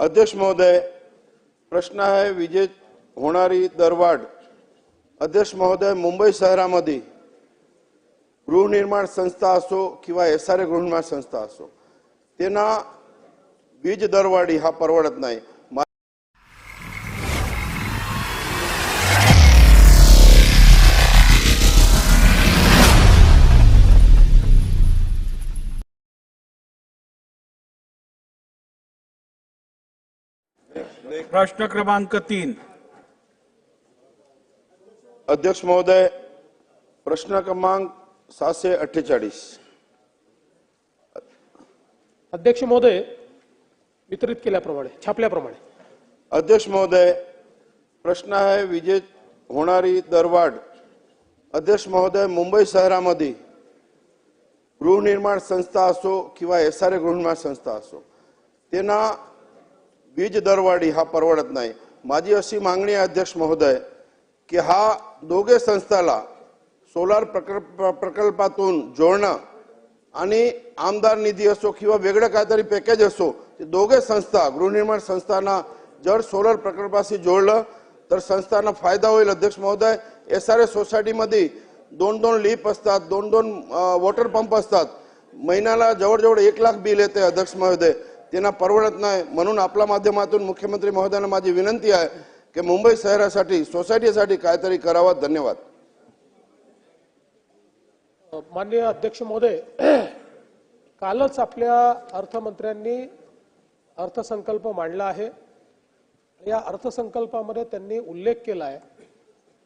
अध्यक्ष महोदय प्रश्न आहे विजेत होणारी दरवाढ. अध्यक्ष महोदय मुंबई शहरामध्ये गृहनिर्माण संस्था असो किंवा एस आर ए गृहनिर्माण संस्था असो त्यांना वीज दरवाढी हा परवडत नाही. प्रश्न क्रमांक तीन. अध्यक्ष महोदय प्रश्न क्रमांक सहाशे अठ्ठेचाळीस. अध्यक्ष महोदय वितरित केल्याप्रमाणे छापल्याप्रमाणे. अध्यक्ष महोदय प्रश्न आहे विजेत होणारी दरवाढ. अध्यक्ष महोदय मुंबई शहरामध्ये गृहनिर्माण संस्था असो किंवा एस आर ए गृहनिर्माण संस्था असो त्यांना वीज दरवाढी हा परवडत नाही. माझी अशी मागणी आहे अध्यक्ष महोदय की हा दोघे संस्थाला सोलार प्रकल्प प्रकल्पातून जोडणं आणि आमदार निधी असो किंवा वेगळं काहीतरी पॅकेज असो ते दोघे संस्था गृहनिर्माण संस्थांना जर सोलर प्रकल्पाशी जोडलं तर संस्थांना फायदा होईल अध्यक्ष महोदय. एस आर एस सोसायटीमध्ये दोन दोन लिप असतात दोन दोन वॉटर पंप असतात. महिन्याला जवळजवळ एक लाख बिल येते अध्यक्ष महोदय. त्यांना परवडत नाही. म्हणून आपल्या माध्यमातून मुख्यमंत्री महोदयांना माझी विनंती आहे की मुंबई शहरासाठी सोसायटीसाठी काहीतरी करावं. धन्यवाद. माननीय अध्यक्ष महोदय कालच आपल्या अर्थमंत्र्यांनी अर्थसंकल्प मांडला आहे. या अर्थसंकल्पामध्ये त्यांनी उल्लेख केला आहे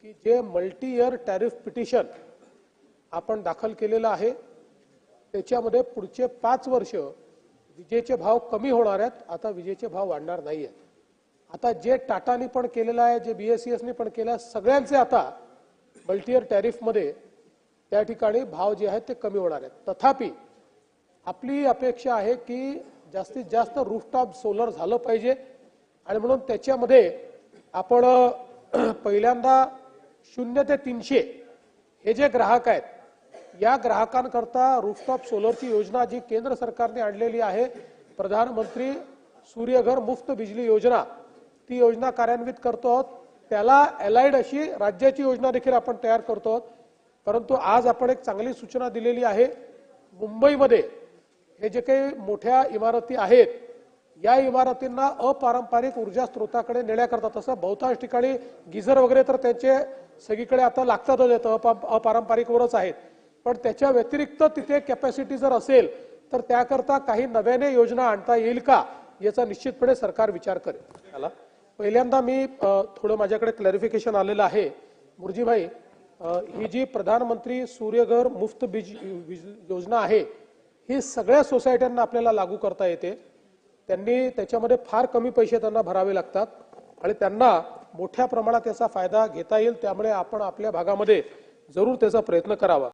की जे मल्टी इयर टॅरिफ पिटिशन आपण दाखल केलेलं आहे त्याच्यामध्ये पुढचे पाच वर्ष विजेचे भाव कमी होणार आहेत आता विजेचे भाव वाढणार नाही आहेत आता जे टाटानी पण केलेलं आहे जे बीएसईएसनी पण केलं सगळ्यांचे आता मल्टीयर टॅरिफमध्ये त्या ठिकाणी भाव जे आहेत ते कमी होणार आहेत. तथापि आपली अपेक्षा आहे की जास्तीत जास्त रूफटॉप सोलर झालं पाहिजे आणि म्हणून त्याच्यामध्ये आपण पहिल्यांदा शून्य ते तीनशे हे जे ग्राहक आहेत या ग्राहकांकरता रूफटॉप सोलरची योजना जी केंद्र सरकारने आणलेली आहे प्रधानमंत्री सूर्यघर मुफ्त बिजली योजना ती योजना कार्यान्वित करतो आहोत. त्याला अलाइड अशी राज्याची योजना देखील आपण तयार करतो आहोत. परंतु आज आपण एक चांगली सूचना दिलेली आहे. मुंबईमध्ये हे जे काही मोठ्या इमारती आहेत या इमारतींना अपारंपरिक ऊर्जा स्रोताकडे नेण्याकरता तसं बहुतांश ठिकाणी गिझर वगैरे तर त्यांचे सगळीकडे आता लागतातच येतं अपारंपरिकवरच आहेत. पण त्याच्या व्यतिरिक्त तिथे कॅपॅसिटी जर असेल तर त्याकरता काही नव्याने योजना आणता येईल का याचा निश्चितपणे सरकार विचार करेल. पहिल्यांदा मी थोडं माझ्याकडे क्लॅरिफिकेशन आलेलं आहे. मुरजीभाई ही जी प्रधानमंत्री सूर्यघर मुफ्त बीज योजना आहे ही सगळ्या सोसायट्यांना आपल्याला लागू करता येते. त्यांनी त्याच्यामध्ये फार कमी पैसे त्यांना भरावे लागतात आणि त्यांना मोठ्या प्रमाणात याचा फायदा घेता येईल त्यामुळे आपण आपल्या भागामध्ये जरूर त्याचा प्रयत्न करावा.